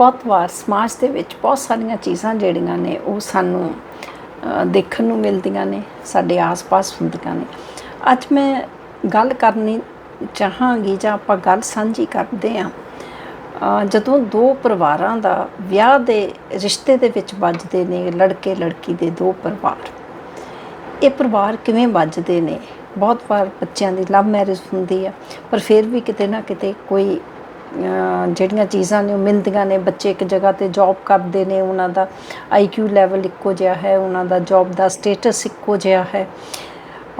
ਬਹੁਤ ਵਾਰ ਸਮਾਜ ਦੇ ਵਿੱਚ ਬਹੁਤ ਸਾਰੀਆਂ ਚੀਜ਼ਾਂ ਜਿਹੜੀਆਂ ਨੇ ਉਹ ਸਾਨੂੰ ਦੇਖਣ ਨੂੰ ਮਿਲਦੀਆਂ ਨੇ, ਸਾਡੇ ਆਸ-ਪਾਸ ਹੁੰਦੀਆਂ ਨੇ। ਅੱਜ ਮੈਂ ਗੱਲ ਕਰਨੀ ਚਾਹਾਂਗੀ ਜਾਂ ਆਪਾਂ ਗੱਲ ਸਾਂਝੀ ਕਰਦੇ ਹਾਂ। ਜਦੋਂ ਦੋ ਪਰਿਵਾਰਾਂ ਦਾ ਵਿਆਹ ਦੇ ਰਿਸ਼ਤੇ ਦੇ ਵਿੱਚ ਵੱਜਦੇ ਨੇ ਲੜਕੇ ਲੜਕੀ ਦੇ ਦੋ ਪਰਿਵਾਰ, ਇਹ ਪਰਿਵਾਰ ਕਿਵੇਂ ਵੱਜਦੇ ਨੇ? ਬਹੁਤ ਵਾਰ ਬੱਚਿਆਂ ਦੀ ਲਵ ਮੈਰਿਜ ਹੁੰਦੀ ਆ, ਪਰ ਫਿਰ ਵੀ ਕਿਤੇ ਨਾ ਕਿਤੇ ਕੋਈ ਜਿਹੜੀਆਂ ਚੀਜ਼ਾਂ ਨੇ ਉਹ ਮਿਲਦੀਆਂ ਨੇ, ਬੱਚੇ ਇੱਕ ਜਗ੍ਹਾ ਤੇ ਜੌਬ ਕਰਦੇ ਨੇ, ਉਹਨਾਂ ਦਾ ਆਈਕਿਊ ਲੈਵਲ ਇੱਕੋ ਜਿਹਾ ਹੈ, ਉਹਨਾਂ ਦਾ ਜੌਬ ਦਾ ਸਟੇਟਸ ਇੱਕੋ ਜਿਹਾ ਹੈ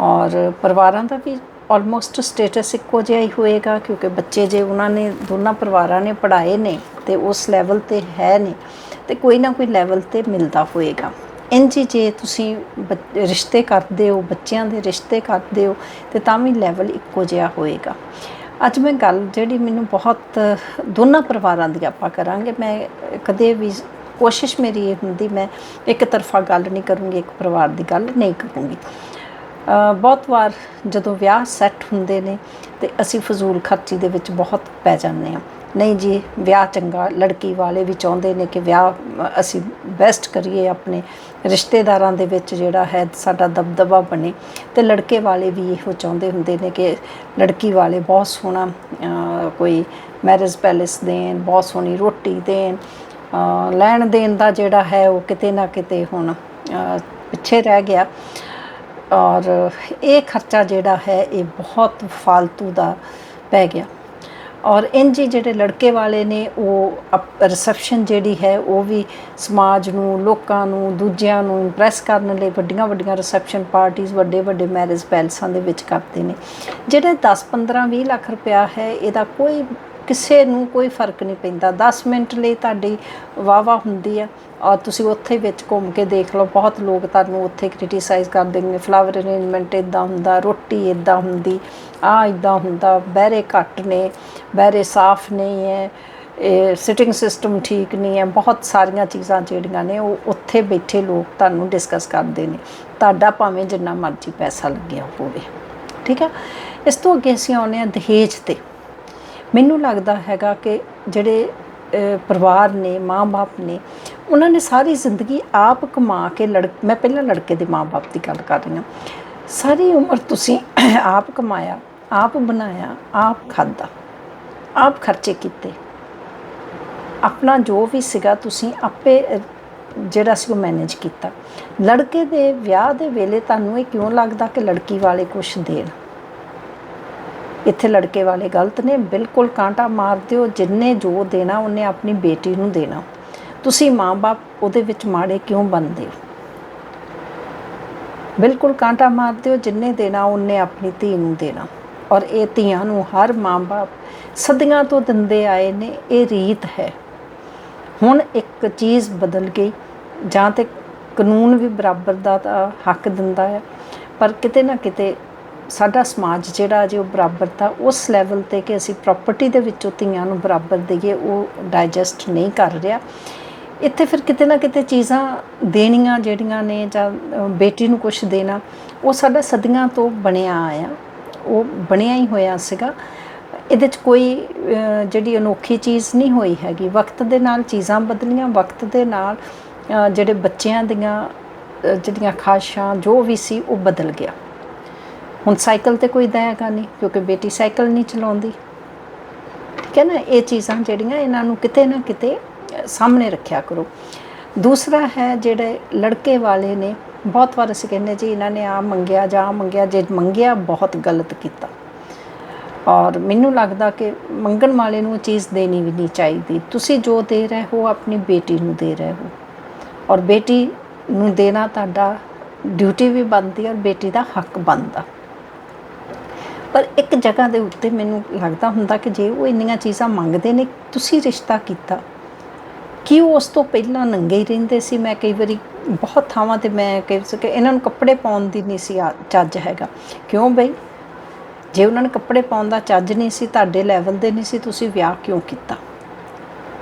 ਔਰ ਪਰਿਵਾਰਾਂ ਦਾ ਵੀ ਆਲਮੋਸਟ ਸਟੇਟਸ ਇੱਕੋ ਜਿਹਾ ਹੀ ਹੋਏਗਾ ਕਿਉਂਕਿ ਬੱਚੇ ਜੇ ਉਹਨਾਂ ਨੇ, ਦੋਨਾਂ ਪਰਿਵਾਰਾਂ ਨੇ ਪੜ੍ਹਾਏ ਨੇ ਤੇ ਉਸ ਲੈਵਲ ਤੇ ਹੈ ਨੇ ਤੇ ਕੋਈ ਨਾ ਕੋਈ ਲੈਵਲ ਤੇ ਮਿਲਦਾ ਹੋਏਗਾ। ਇੰਜ ਜੇ ਤੁਸੀਂ ਬੱਚ- ਰਿਸ਼ਤੇ ਕਰਦੇ ਹੋ, ਬੱਚਿਆਂ ਦੇ ਰਿਸ਼ਤੇ ਕਰਦੇ ਹੋ ਤੇ ਤਾਂ ਵੀ ਲੈਵਲ ਇੱਕੋ ਜਿਹਾ ਹੋਏਗਾ। ਅੱਜ ਮੈਂ ਗੱਲ ਜਿਹੜੀ ਮੈਨੂੰ ਬਹੁਤ, ਦੋਨਾਂ ਪਰਿਵਾਰਾਂ ਦੀ ਆਪਾਂ ਕਰਾਂਗੇ। ਮੈਂ ਕਦੇ ਵੀ ਕੋਸ਼ਿਸ਼ ਮੇਰੀ ਇਹ ਹੁੰਦੀ, ਮੈਂ ਇੱਕ ਤਰਫਾ ਗੱਲ ਨਹੀਂ ਕਰੂੰਗੀ, ਇੱਕ ਪਰਿਵਾਰ ਦੀ ਗੱਲ ਨਹੀਂ ਕਰੂੰਗੀ। ਬਹੁਤ ਵਾਰ ਜਦੋਂ ਵਿਆਹ ਸੈੱਟ ਹੁੰਦੇ ਨੇ ਤੇ ਅਸੀਂ ਫਜ਼ੂਲ ਖਰਚੀ ਦੇ ਵਿੱਚ ਬਹੁਤ ਪੈ ਜਾਂਦੇ ਹਾਂ। ਨਹੀਂ ਜੀ, ਵਿਆਹ ਚੰਗਾ, ਲੜਕੀ ਵਾਲੇ ਵੀ ਚਾਹੁੰਦੇ ਨੇ ਕਿ ਵਿਆਹ ਅਸੀਂ ਬੈਸਟ ਕਰੀਏ ਆਪਣੇ ਰਿਸ਼ਤੇਦਾਰਾਂ ਦੇ ਵਿੱਚ ਜਿਹੜਾ ਹੈ, ਸਾਡਾ ਦਬਦਬਾ ਬਣੇ। ਤੇ ਲੜਕੇ ਵਾਲੇ ਵੀ ਇਹੋ ਚਾਹੁੰਦੇ ਹੁੰਦੇ ਨੇ ਕਿ ਲੜਕੀ ਵਾਲੇ ਬਹੁਤ ਸੋਹਣਾ ਕੋਈ ਮੈਰਿਜ ਪੈਲੇਸ ਦੇਣ, ਬਹੁਤ ਸੋਹਣੀ ਰੋਟੀ ਦੇਣ ਲੈਣ ਦੇਣ ਦਾ ਜਿਹੜਾ ਹੈ, ਉਹ ਕਿਤੇ ਨਾ ਕਿਤੇ ਹੁਣ ਪਿੱਛੇ ਰਹਿ ਗਿਆ। ਔਰ ਇਹ ਖਰਚਾ ਜਿਹੜਾ ਹੈ, ਇਹ ਬਹੁਤ ਫालतू ਦਾ ਪੈ ਗਿਆ। ਔਰ ਇੰਜ ਹੀ ਜਿਹੜੇ ਲੜਕੇ ਵਾਲੇ ਨੇ, ਉਹ ਰਿਸੈਪਸ਼ਨ ਜਿਹੜੀ ਹੈ, ਉਹ ਵੀ ਸਮਾਜ ਨੂੰ, ਲੋਕਾਂ ਨੂੰ, ਦੂਜਿਆਂ ਨੂੰ ਇੰਪ੍ਰੈਸ ਕਰਨ ਲਈ ਵੱਡੀਆਂ ਵੱਡੀਆਂ ਰਿਸੈਪਸ਼ਨ ਪਾਰਟੀਆਂ ਵੱਡੇ ਵੱਡੇ ਮੈਰਿਜ ਪੈਲਸਾਂ ਦੇ ਵਿੱਚ ਕਰਦੇ ਨੇ। ਜਿਹੜੇ 10 15 20 ਲੱਖ ਰੁਪਇਆ ਹੈ, ਇਹਦਾ ਕੋਈ ਕਿਸੇ ਨੂੰ ਕੋਈ ਫ਼ਰਕ ਨਹੀਂ ਪੈਂਦਾ। 10 ਮਿੰਟ ਲਈ ਤੁਹਾਡੀ ਵਾਵਾ ਹੁੰਦੀ ਆ। ਔਰ ਤੁਸੀਂ ਉੱਥੇ ਵਿੱਚ ਘੁੰਮ ਕੇ ਦੇਖ ਲਓ, ਬਹੁਤ ਲੋਕ ਤੁਹਾਨੂੰ ਉੱਥੇ ਕ੍ਰਿਟਿਸਾਈਜ਼ ਕਰ ਦੇਣਗੇ ਫਲਾਵਰ ਅਰੇਂਜਮੈਂਟ ਇਦਾਂ ਹੁੰਦਾ, ਰੋਟੀ ਇਦਾਂ ਹੁੰਦੀ ਆ ਇਦਾਂ ਹੁੰਦਾ, ਬਹਿਰੇ ਘੱਟ ਨੇ, ਬਹਿਰੇ ਸਾਫ਼ ਨਹੀਂ ਹੈ ਇਹ ਸਿਟਿੰਗ ਸਿਸਟਮ ਠੀਕ ਨਹੀਂ ਹੈ ਬਹੁਤ ਸਾਰੀਆਂ ਚੀਜ਼ਾਂ ਜਿਹੜੀਆਂ ਨੇ ਉਹ ਉੱਥੇ ਬੈਠੇ ਲੋਕ ਤੁਹਾਨੂੰ ਡਿਸਕਸ ਕਰਦੇ ਨੇ। ਤੁਹਾਡਾ ਭਾਵੇਂ ਜਿੰਨਾ ਮਰਜ਼ੀ ਪੈਸਾ ਲੱਗਿਆ ਹੋਵੇ। ਠੀਕ ਹੈ ਇਸ ਤੋਂ ਅੱਗੇ ਅਸੀਂ ਆਉਂਦੇ ਹਾਂ ਦਹੇਜ ਤੇ। ਮੈਨੂੰ ਲੱਗਦਾ ਹੈਗਾ ਕਿ ਜਿਹੜੇ ਪਰਿਵਾਰ ਨੇ, ਮਾਂ-ਬਾਪ ਨੇ, ਉਹਨਾਂ ਨੇ ਸਾਰੀ ਜ਼ਿੰਦਗੀ ਆਪ ਕਮਾ ਕੇ ਲੜ, ਮੈਂ ਪਹਿਲਾਂ ਲੜਕੇ ਦੇ ਮਾਂ-ਬਾਪ ਦੀ ਗੱਲ ਕਰ ਰਹੀ ਹਾਂ। ਸਾਰੀ ਉਮਰ ਤੁਸੀਂ ਆਪ ਕਮਾਇਆ, ਆਪ ਬਣਾਇਆ, ਆਪ ਖਾਦਾ ਆਪ ਖਰਚੇ ਕੀਤੇ। ਆਪਣਾ ਜੋ ਵੀ ਸੀਗਾ ਤੁਸੀਂ ਆਪੇ ਜਿਹੜਾ ਸੀ ਉਹ ਮੈਨੇਜ ਕੀਤਾ। ਲੜਕੇ ਦੇ ਵਿਆਹ ਦੇ ਵੇਲੇ ਤੁਹਾਨੂੰ ਇਹ ਕਿਉਂ ਲੱਗਦਾ ਕਿ ਲੜਕੀ ਵਾਲੇ ਕੁਝ ਦੇਣ? ਇੱਥੇ ਲੜਕੇ ਵਾਲੇ ਗਲਤ ਨੇ, ਬਿਲਕੁਲ ਕਾਂਟਾ ਮਾਰ ਦਿਓ, ਜਿੰਨੇ ਜੋ ਦੇਣਾ ਉਹਨੇ ਆਪਣੀ ਬੇਟੀ ਨੂੰ ਦੇਣਾ। ਤੁਸੀਂ ਮਾਂ-ਬਾਪ ਉਹਦੇ ਵਿੱਚ ਮਾੜੇ ਕਿਉਂ ਬਣਦੇ ਹੋ? ਬਿਲਕੁਲ ਕਾਂਟਾ ਮਾਰ ਦਿਓ, ਜਿੰਨੇ ਦੇਣਾ ਉਹਨੇ ਆਪਣੀ ਧੀ ਨੂੰ ਦੇਣਾ। ਔਰ ਇਹ ਧੀਆਂ ਨੂੰ ਹਰ ਮਾਂ-ਬਾਪ ਸਦੀਆਂ ਤੋਂ ਦਿੰਦੇ ਆਏ ਨੇ, ਇਹ ਰੀਤ ਹੈ। ਹੁਣ ਇੱਕ ਚੀਜ਼ ਬਦਲ ਗਈ, ਜਾਂ ਤੇ ਕਾਨੂੰਨ ਵੀ ਬਰਾਬਰ ਦਾ ਹੱਕ ਦਿੰਦਾ ਹੈ ਪਰ ਕਿਤੇ ਨਾ ਕਿਤੇ ਸਾਡਾ ਸਮਾਜ ਜਿਹੜਾ ਜੇ ਉਹ ਬਰਾਬਰਤਾ ਉਸ ਲੈਵਲ ਤੇ ਕਿ ਅਸੀਂ ਪ੍ਰਾਪਰਟੀ ਦੇ ਵਿੱਚੋਂ ਧੀਆਂ ਨੂੰ ਬਰਾਬਰ ਦਈਏ, ਉਹ ਡਾਈਜੈਸਟ ਨਹੀਂ ਕਰ ਰਿਹਾ। ਇੱਥੇ ਫਿਰ ਕਿਤੇ ਨਾ ਕਿਤੇ ਚੀਜ਼ਾਂ ਦੇਣੀਆਂ ਜਿਹੜੀਆਂ ਨੇ ਜਾਂ ਬੇਟੀ ਨੂੰ ਕੁਝ ਦੇਣਾ, ਉਹ ਸਾਡਾ ਸਦੀਆਂ ਤੋਂ ਬਣਿਆ ਆਇਆ। ਉਹ ਬਣਿਆ ਹੀ ਹੋਇਆ ਸੀਗਾ। ਇਹਦੇ 'ਚ ਕੋਈ ਜਿਹੜੀ ਅਨੋਖੀ ਚੀਜ਼ ਨਹੀਂ ਹੋਈ ਹੈਗੀ। ਵਕਤ ਦੇ ਨਾਲ ਚੀਜ਼ਾਂ ਬਦਲੀਆਂ, ਵਕਤ ਦੇ ਨਾਲ ਜਿਹੜੇ ਬੱਚਿਆਂ ਦੀਆਂ ਜਿਹੜੀਆਂ ਖਾਸ਼ਾਂ ਜੋ ਵੀ ਸੀ, ਉਹ ਬਦਲ ਗਿਆ। ਹੁਣ ਸਾਈਕਲ ਤੇ ਕੋਈ ਦਇਆਗਾ ਨਹੀਂ ਕਿਉਂਕਿ ਬੇਟੀ ਸਾਈਕਲ ਨਹੀਂ ਚਲਾਉਂਦੀ। ਠੀਕ ਹੈ ਨਾ, ਇਹ ਚੀਜ਼ਾਂ ਜਿਹੜੀਆਂ ਇਹਨਾਂ ਨੂੰ ਕਿਤੇ ਨਾ ਕਿਤੇ ਸਾਹਮਣੇ ਰੱਖਿਆ ਕਰੋ। ਦੂਸਰਾ ਹੈ ਜਿਹੜੇ ਲੜਕੇ ਵਾਲੇ ਨੇ, ਬਹੁਤ ਵਾਰ ਅਸੀਂ ਕਹਿੰਦੇ ਜੀ, ਇਹਨਾਂ ਨੇ ਆ ਮੰਗਿਆ ਜਾਂ ਆਹ ਮੰਗਿਆ, ਜੇ ਮੰਗਿਆ ਬਹੁਤ ਗਲਤ ਕੀਤਾ। ਔਰ ਮੈਨੂੰ ਲੱਗਦਾ ਕਿ ਮੰਗਣ ਵਾਲੇ ਨੂੰ ਉਹ ਚੀਜ਼ ਦੇਣੀ ਵੀ ਨਹੀਂ ਚਾਹੀਦੀ। ਤੁਸੀਂ ਜੋ ਦੇ ਰਹੇ ਹੋ, ਆਪਣੀ ਬੇਟੀ ਨੂੰ ਦੇ ਰਹੇ ਹੋ। ਔਰ ਬੇਟੀ ਨੂੰ ਦੇਣਾ ਤੁਹਾਡਾ ਡਿਊਟੀ ਵੀ ਬਣਦੀ ਔਰ ਬੇਟੀ ਦਾ ਹੱਕ ਬਣਦਾ। ਪਰ ਇੱਕ ਜਗ੍ਹਾ ਦੇ ਉੱਤੇ ਮੈਨੂੰ ਲੱਗਦਾ ਹੁੰਦਾ ਕਿ ਜੇ ਉਹ ਇੰਨੀਆਂ ਚੀਜ਼ਾਂ ਮੰਗਦੇ ਨੇ, ਤੁਸੀਂ ਰਿਸ਼ਤਾ ਕੀਤਾ। ਕੀ ਉਹ ਉਸ ਤੋਂ ਪਹਿਲਾਂ ਨੰਗੇ ਹੀ ਰਹਿੰਦੇ ਸੀ? ਮੈਂ ਕਈ ਵਾਰੀ ਬਹੁਤ ਥਾਵਾਂ ਤੇ ਮੈਂ ਕਹਿ ਸਕੇ ਇਹਨਾਂ ਨੂੰ ਕੱਪੜੇ ਪਾਉਣ ਦੀ ਨਹੀਂ ਸੀ ਆ- ਚੱਜ ਹੈਗਾ। ਕਿਉਂ ਬਈ? ਜੇ ਉਹਨਾਂ ਨੂੰ ਕੱਪੜੇ ਪਾਉਣ ਦਾ ਚੱਜ ਨਹੀਂ ਸੀ, ਤੁਹਾਡੇ ਲੈਵਲ ਦੇ ਨਹੀਂ ਸੀ, ਤੁਸੀਂ ਵਿਆਹ ਕਿਉਂ ਕੀਤਾ?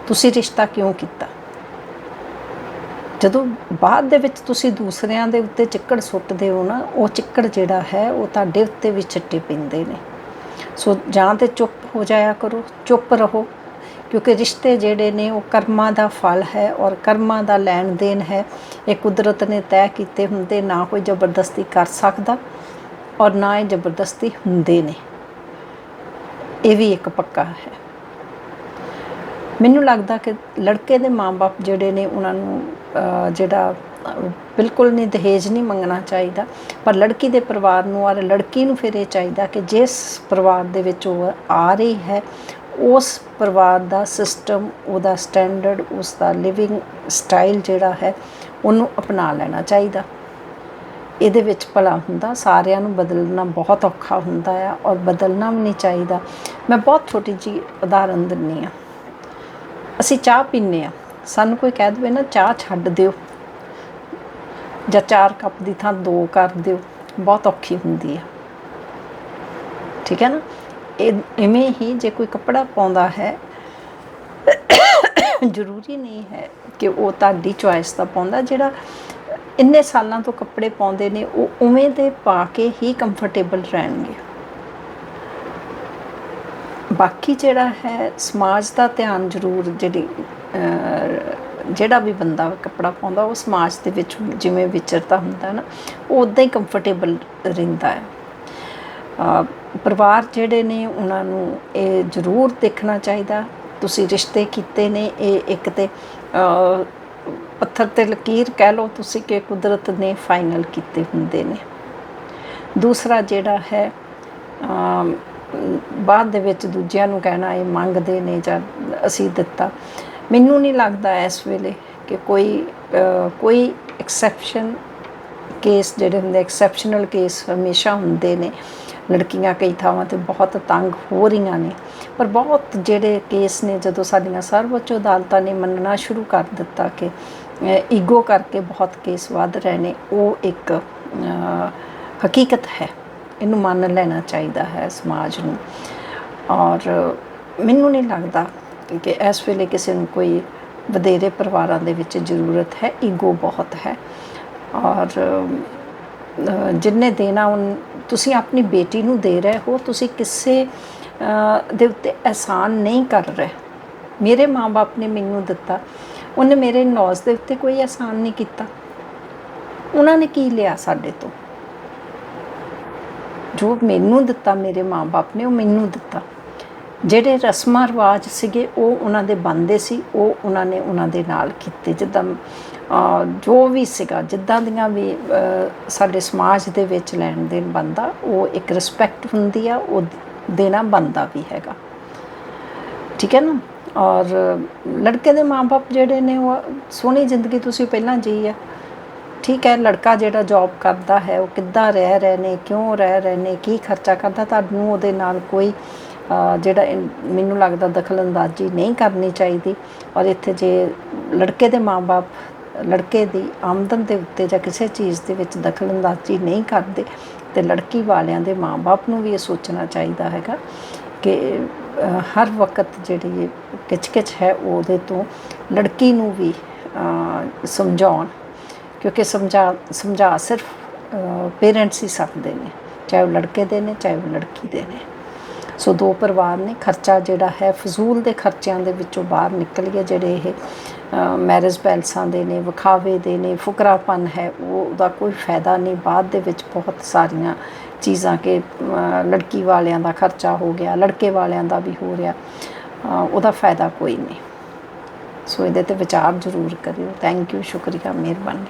ਤੁਸੀਂ ਰਿਸ਼ਤਾ ਕਿਉਂ ਕੀਤਾ? ਜਦੋਂ ਬਾਅਦ ਦੇ ਵਿੱਚ ਤੁਸੀਂ ਦੂਸਰਿਆਂ ਦੇ ਉੱਤੇ ਚਿੱਕੜ ਸੁੱਟਦੇ ਹੋ ਨਾ, ਉਹ ਚਿੱਕੜ ਜਿਹੜਾ ਹੈ, ਉਹ ਤੁਹਾਡੇ ਉੱਤੇ ਵੀ ਛਿੱਟੇ ਪੈਂਦੇ ਨੇ। ਸੋ ਜਾਂ ਤੇ ਚੁੱਪ ਹੋ ਜਾਇਆ ਕਰੋ, ਚੁੱਪ ਰਹੋ, ਕਿਉਂਕਿ ਰਿਸ਼ਤੇ ਜਿਹੜੇ ਨੇ, ਉਹ ਕਰਮਾਂ ਦਾ ਫਲ ਹੈ ਔਰ ਕਰਮਾਂ ਦਾ ਲੈਣ ਦੇਣ ਹੈ। ਇਹ ਕੁਦਰਤ ਨੇ ਤੈਅ ਕੀਤੇ ਹੁੰਦੇ, ਨਾ ਕੋਈ ਜ਼ਬਰਦਸਤੀ ਕਰ ਸਕਦਾ ਔਰ ਨਾ ਇਹ ਜ਼ਬਰਦਸਤੀ ਹੁੰਦੇ ਨੇ। ਇਹ ਵੀ ਇੱਕ ਪੱਕਾ ਹੈ। ਮੈਨੂੰ ਲੱਗਦਾ ਕਿ ਲੜਕੇ ਦੇ ਮਾਪੇ ਜਿਹੜੇ ਨੇ, ਉਹਨਾਂ ਨੂੰ ਜਿਹੜਾ ਬਿਲਕੁਲ ਨਹੀਂ ਦਹੇਜ ਨਹੀਂ ਮੰਗਣਾ ਚਾਹੀਦਾ। ਪਰ ਲੜਕੀ ਦੇ ਪਰਿਵਾਰ ਨੂੰ ਔਰ ਲੜਕੀ ਨੂੰ ਫਿਰ ਇਹ ਚਾਹੀਦਾ ਕਿ ਜਿਸ ਪਰਿਵਾਰ ਦੇ ਵਿੱਚ ਉਹ ਆ ਰਹੀ ਹੈ, ਉਸ ਪਰਿਵਾਰ ਦਾ ਸਿਸਟਮ ਉਹਦਾ ਸਟੈਂਡਰਡ ਉਸ ਦਾ ਲਿਵਿੰਗ ਸਟਾਈਲ ਜਿਹੜਾ ਹੈ, ਉਹਨੂੰ ਅਪਣਾ ਲੈਣਾ ਚਾਹੀਦਾ। ਇਹਦੇ ਵਿੱਚ ਭਲਾ ਹੁੰਦਾ, ਸਾਰਿਆਂ ਨੂੰ ਬਦਲਣਾ ਬਹੁਤ ਔਖਾ ਹੁੰਦਾ ਆ ਔਰ ਬਦਲਣਾ ਵੀ ਨਹੀਂ ਚਾਹੀਦਾ। ਮੈਂ ਬਹੁਤ ਛੋਟੀ ਜੀ ਉਦਾਹਰਨ ਦਿੰਨੀ ਆ। ਅਸੀਂ ਚਾਹ ਪੀਂਦੇ ਆ ਸਾਨੂੰ ਕੋਈ ਕਹਿ ਦੇਵੇ ਨਾ, ਚਾਹ ਛੱਡ ਦਿਓ। ਜਾਂ ਚਾਰ ਕੱਪ ਦੀ ਥਾਂ ਦੋ ਕਰ ਦਿਓ। ਬਹੁਤ ਔਖੀ ਹੁੰਦੀ ਆ। ਠੀਕ ਹੈ ਨਾ? ਇਹ ਇਵੇਂ ਹੀ ਜੇ ਕੋਈ ਕੱਪੜਾ ਪਾਉਂਦਾ ਹੈ, ਜ਼ਰੂਰੀ ਨਹੀਂ ਹੈ ਕਿ ਉਹ ਤੁਹਾਡੀ ਚੁਆਇਸ ਦਾ ਪਾਉਂਦਾ। ਜਿਹੜਾ ਇੰਨੇ ਸਾਲਾਂ ਤੋਂ ਕੱਪੜੇ ਪਾਉਂਦੇ ਨੇ, ਉਹ ਉਵੇਂ ਦੇ ਪਾ ਕੇ ਹੀ ਕੰਫਰਟੇਬਲ ਰਹਿਣਗੇ। ਬਾਕੀ ਜਿਹੜਾ ਹੈ, ਸਮਾਜ ਦਾ ਧਿਆਨ ਜ਼ਰੂਰ ਜਿਹੜੀ ਜਿਹੜਾ ਵੀ ਬੰਦਾ ਕੱਪੜਾ ਪਾਉਂਦਾ, ਉਹ ਸਮਾਜ ਦੇ ਵਿੱਚ ਜਿਵੇਂ ਵਿਚਰਦਾ ਹੁੰਦਾ ਨਾ, ਉਹ ਉਦਾਂ ਹੀ ਕੰਫਰਟੇਬਲ ਰਹਿੰਦਾ ਹੈ। ਪਰਿਵਾਰ ਜਿਹੜੇ ਨੇ, ਉਹਨਾਂ ਨੂੰ ਇਹ ਜ਼ਰੂਰ ਦੇਖਣਾ ਚਾਹੀਦਾ। ਤੁਸੀਂ ਰਿਸ਼ਤੇ ਕੀਤੇ ਨੇ, ਇਹ ਇੱਕ ਤੇ ਪੱਥਰ ਤੇ ਲਕੀਰ ਕਹਿ ਲਓ ਤੁਸੀਂ ਕਿ ਕੁਦਰਤ ਨੇ ਫਾਈਨਲ ਕੀਤੇ ਹੁੰਦੇ ਨੇ। ਦੂਸਰਾ ਜਿਹੜਾ ਹੈ ਬਾਅਦ ਦੇ ਵਿੱਚ ਦੂਜਿਆਂ ਨੂੰ ਕਹਿਣਾ, ਇਹ ਮੰਗਦੇ ਨੇ ਜਾਂ ਅਸੀਂ ਦਿੱਤਾ। ਮੈਨੂੰ ਨਹੀਂ ਲੱਗਦਾ ਇਸ ਵੇਲੇ ਕਿ ਕੋਈ ਕੋਈ ਐਕਸੈਪਸ਼ਨ ਕੇਸ ਜਿਹੜੇ ਹੁੰਦੇ ਐਕਸੈਪਸ਼ਨਲ ਕੇਸ ਹਮੇਸ਼ਾ ਹੁੰਦੇ ਨੇ। ਲੜਕੀਆਂ ਕਈ ਥਾਵਾਂ ਤੇ ਬਹੁਤ ਤੰਗ ਹੋ ਰਹੀਆਂ ਨੇ। ਪਰ ਬਹੁਤ ਜਿਹੜੇ ਕੇਸ ਨੇ, ਜਦੋਂ ਸਾਡੀਆਂ ਸਰਵਉੱਚ ਅਦਾਲਤਾਂ ਨੇ ਮੰਨਣਾ ਸ਼ੁਰੂ ਕਰ ਦਿੱਤਾ ਕਿ ਈਗੋ ਕਰਕੇ ਬਹੁਤ ਕੇਸ ਵੱਧ ਰਹੇ ਨੇ, ਉਹ ਇੱਕ ਹਕੀਕਤ ਹੈ। ਇਹਨੂੰ ਮੰਨ ਲੈਣਾ ਚਾਹੀਦਾ ਹੈ ਸਮਾਜ ਨੂੰ। ਔਰ ਮੈਨੂੰ ਨਹੀਂ ਲੱਗਦਾ ਕਿ ਇਸ ਵੇਲੇ ਕਿਸੇ ਨੂੰ ਕੋਈ ਵਧੇਰੇ ਪਰਿਵਾਰਾਂ ਦੇ ਵਿੱਚ ਜ਼ਰੂਰਤ ਹੈ, ਈਗੋ ਬਹੁਤ ਹੈ। ਔਰ ਜਿੰਨੇ ਦੇਣਾ ਉਨ, ਤੁਸੀਂ ਆਪਣੀ ਬੇਟੀ ਨੂੰ ਦੇ ਰਹੇ ਹੋ, ਤੁਸੀਂ ਕਿਸੇ ਦੇ ਉੱਤੇ ਅਹਿਸਾਨ ਨਹੀਂ ਕਰ ਰਹੇ। ਮੇਰੇ ਮਾਪੇ ਨੇ ਮੈਨੂੰ ਦਿੱਤਾ। ਉਹਨੇ ਮੇਰੇ ਨੌਜ਼ ਦੇ ਉੱਤੇ ਕੋਈ ਅਹਿਸਾਨ ਨਹੀਂ ਕੀਤਾ। ਉਹਨਾਂ ਨੇ ਕੀ ਲਿਆ ਸਾਡੇ ਤੋਂ? ਜੋ ਮੈਨੂੰ ਦਿੱਤਾ ਮੇਰੇ ਮਾਪੇ ਨੇ, ਉਹ ਮੈਨੂੰ ਦਿੱਤਾ। ਜਿਹੜੇ ਰਸਮਾਂ ਰਿਵਾਜ ਸੀਗੇ, ਉਹ ਉਹਨਾਂ ਦੇ ਬੰਦੇ ਸੀ, ਉਹ ਉਹਨਾਂ ਨੇ ਉਹਨਾਂ ਦੇ ਨਾਲ ਕੀਤੇ। ਜਿੱਦਾਂ ਜੋ ਵੀ ਸੀਗਾ, ਜਿੱਦਾਂ ਦੀਆਂ ਵੀ ਸਾਡੇ ਸਮਾਜ ਦੇ ਵਿੱਚ ਲੈਣ ਦੇਣ ਬੰਦਾ, ਉਹ ਇੱਕ ਰਿਸਪੈਕਟ ਹੁੰਦੀ ਆ, ਉਹ ਦੇਣਾ ਬੰਦਾ ਵੀ ਹੈਗਾ। ਠੀਕ ਹੈ ਨਾ? ਔਰ ਲੜਕੇ ਦੇ ਮਾਪੇ ਜਿਹੜੇ ਨੇ, ਉਹ ਸੋਹਣੀ ਜ਼ਿੰਦਗੀ ਤੁਸੀਂ ਪਹਿਲਾਂ ਜੀ ਆ। ਠੀਕ ਹੈ, ਲੜਕਾ ਜਿਹੜਾ ਜੌਬ ਕਰਦਾ ਹੈ, ਉਹ ਕਿੱਦਾਂ ਰਹਿ ਰਹੇ ਨੇ, ਕਿਉਂ ਰਹਿ ਰਹੇ ਨੇ, ਕੀ ਖਰਚਾ ਕਰਦਾ, ਤੁਹਾਨੂੰ ਉਹਦੇ ਨਾਲ ਕੋਈ ਜਿਹੜਾ ਇਨ- ਮੈਨੂੰ ਲੱਗਦਾ ਦਖਲਅੰਦਾਜ਼ੀ ਨਹੀਂ ਕਰਨੀ ਚਾਹੀਦੀ। ਔਰ ਇੱਥੇ ਜੇ ਲੜਕੇ ਦੇ ਮਾਪੇ ਲੜਕੇ ਦੀ ਆਮਦਨ ਦੇ ਉੱਤੇ ਜਾਂ ਕਿਸੇ ਚੀਜ਼ ਦੇ ਵਿੱਚ ਦਖਲਅੰਦਾਜ਼ੀ ਨਹੀਂ ਕਰਦੇ, ਤੇ ਲੜਕੀ ਵਾਲਿਆਂ ਦੇ ਮਾਪੇ ਨੂੰ ਵੀ ਇਹ ਸੋਚਣਾ ਚਾਹੀਦਾ ਹੈਗਾ ਕਿ ਹਰ ਵਕਤ ਜਿਹੜੀ ਇਹ ਕਿਚਕਿਚ ਹੈ, ਉਹਦੇ ਤੋਂ ਲੜਕੀ ਨੂੰ ਵੀ ਸਮਝਾਉਣ। ਕਿਉਂਕਿ ਸਮਝਾ ਸਮਝਾ ਸਿਰਫ ਪੇਰੈਂਟਸ ਹੀ ਸਕਦੇ ਨੇ, ਚਾਹੇ ਉਹ ਲੜਕੇ ਦੇ ਨੇ, ਚਾਹੇ ਉਹ ਲੜਕੀ ਦੇ ਨੇ। ਸੋ ਦੋ ਪਰਿਵਾਰ ਨੇ, ਖਰਚਾ ਜਿਹੜਾ ਹੈ, ਫਜ਼ੂਲ ਦੇ ਖਰਚਿਆਂ ਦੇ ਵਿੱਚੋਂ ਬਾਹਰ ਨਿਕਲ ਗਿਆ, ਜਿਹੜੇ ਇਹ ਮੈਰਿਜ ਪੈਲਸਾਂ ਦੇ ਨੇ, ਵਿਖਾਵੇ ਦੇ ਨੇ, ਫੁਕਰਾਪਨ ਹੈ ਉਹ ਉਹਦਾ ਕੋਈ ਫਾਇਦਾ ਨਹੀਂ। ਬਾਅਦ ਦੇ ਵਿੱਚ ਬਹੁਤ ਸਾਰੀਆਂ ਚੀਜ਼ਾਂ ਕਿ ਲੜਕੀ ਵਾਲਿਆਂ ਦਾ ਖਰਚਾ ਹੋ ਗਿਆ, ਲੜਕੇ ਵਾਲਿਆਂ ਦਾ ਵੀ ਹੋ ਰਿਹਾ ਉਹਦਾ ਫਾਇਦਾ ਕੋਈ ਨਹੀਂ। ਸੋ ਇਹਦੇ ਤੇ ਵਿਚਾਰ ਜ਼ਰੂਰ ਕਰਿਓ। ਥੈਂਕ ਯੂ ਸ਼ੁਕਰੀਆ, ਮਿਹਰਬਾਨੀ।